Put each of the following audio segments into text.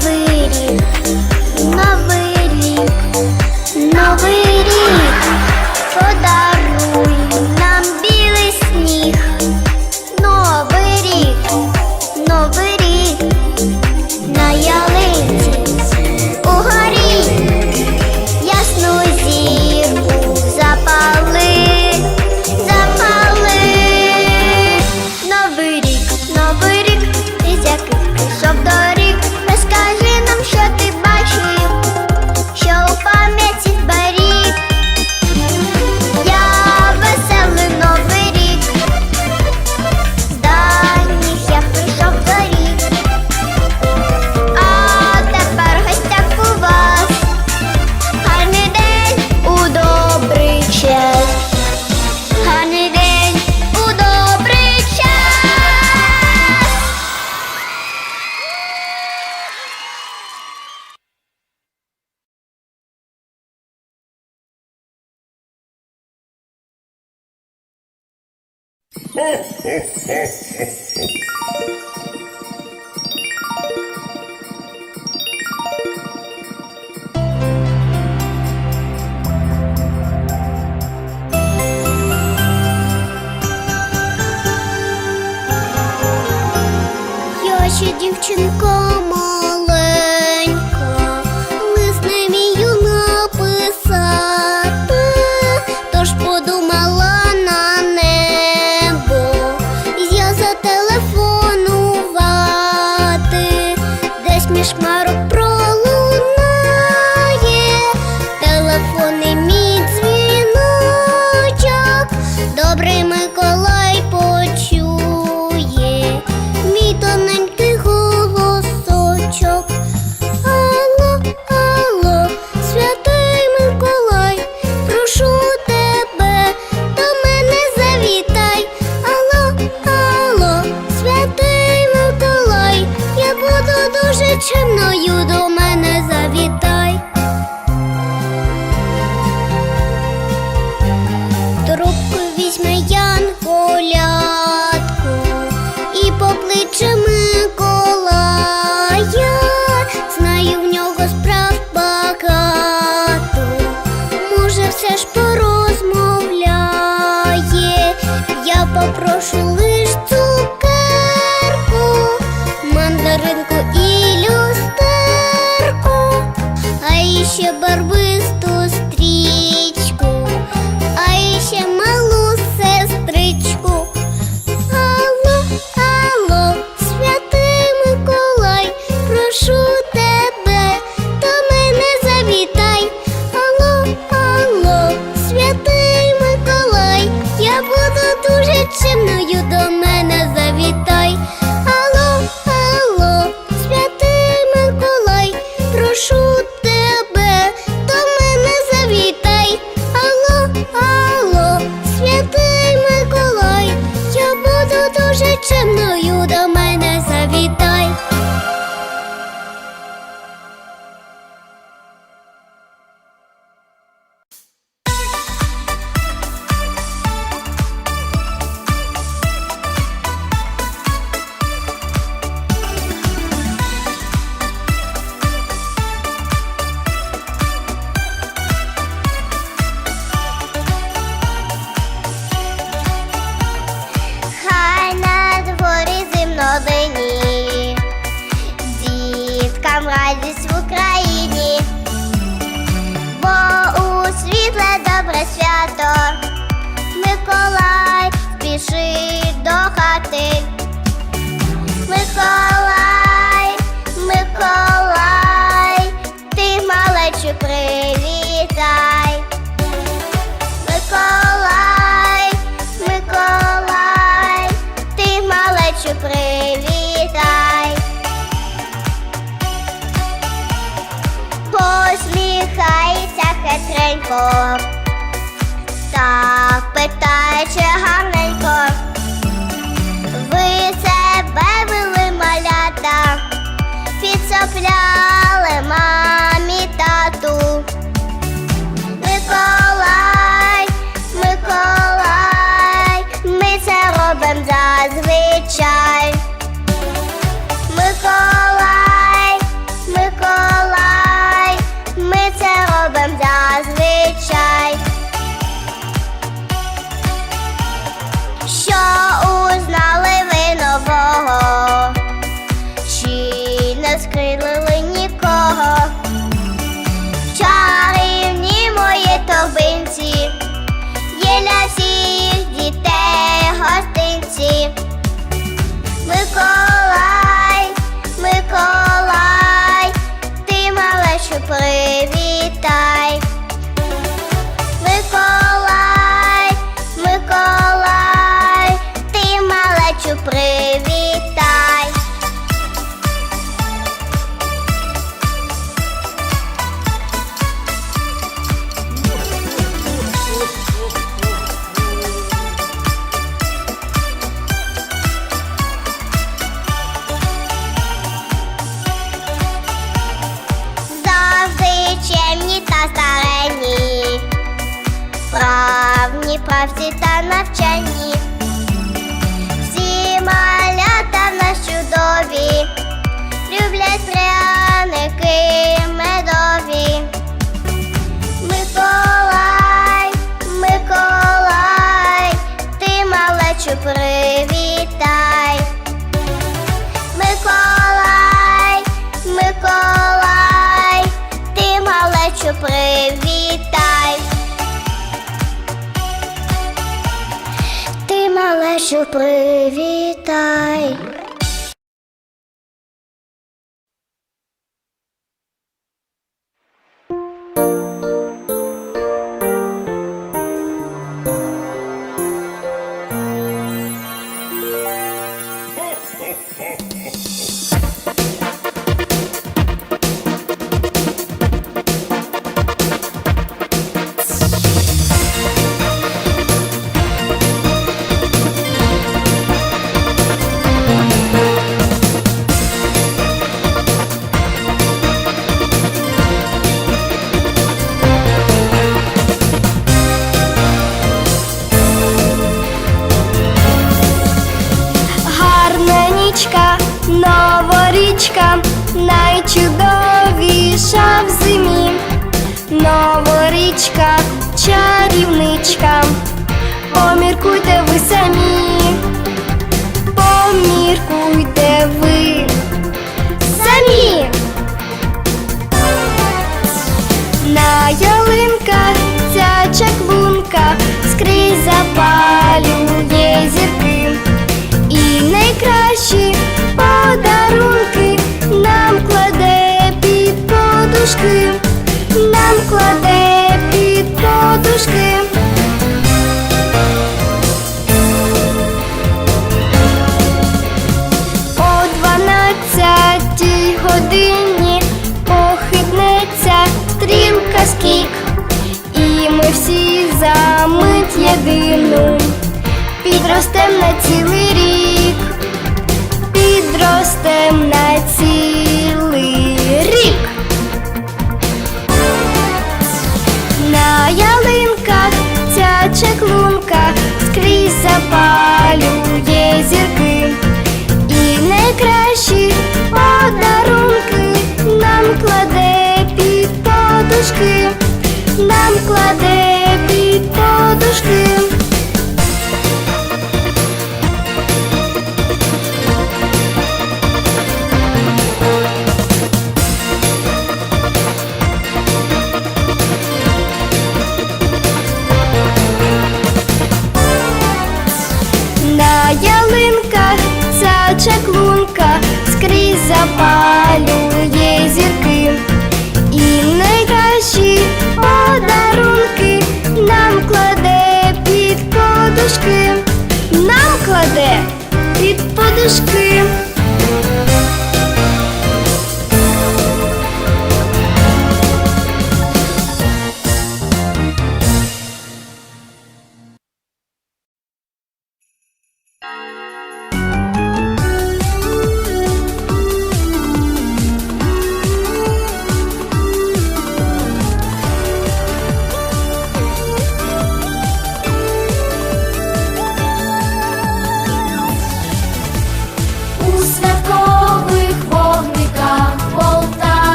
probably ¡Oh, oh, oh! I this хитренько, так питаючи гарненько. après. Чарівничка, поміркуйте ви самі, поміркуйте ви самі. На ялинках ця чаклунка скрізь запалює зірки. І найкращі подарунки нам кладе під подушки, нам кладе подушки. О дванадцятій годині похитнеться стрілка скік, і ми всі за мить єдину підростем на цілий рік, скрізь зірки. І найкращі подарунки нам кладе під подушки, нам кладе чаклунка скрізь запалює зірки. І найкращі подарунки нам кладе під подушки, нам кладе під подушки.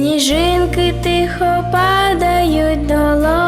Сніжинки тихо падають долоні,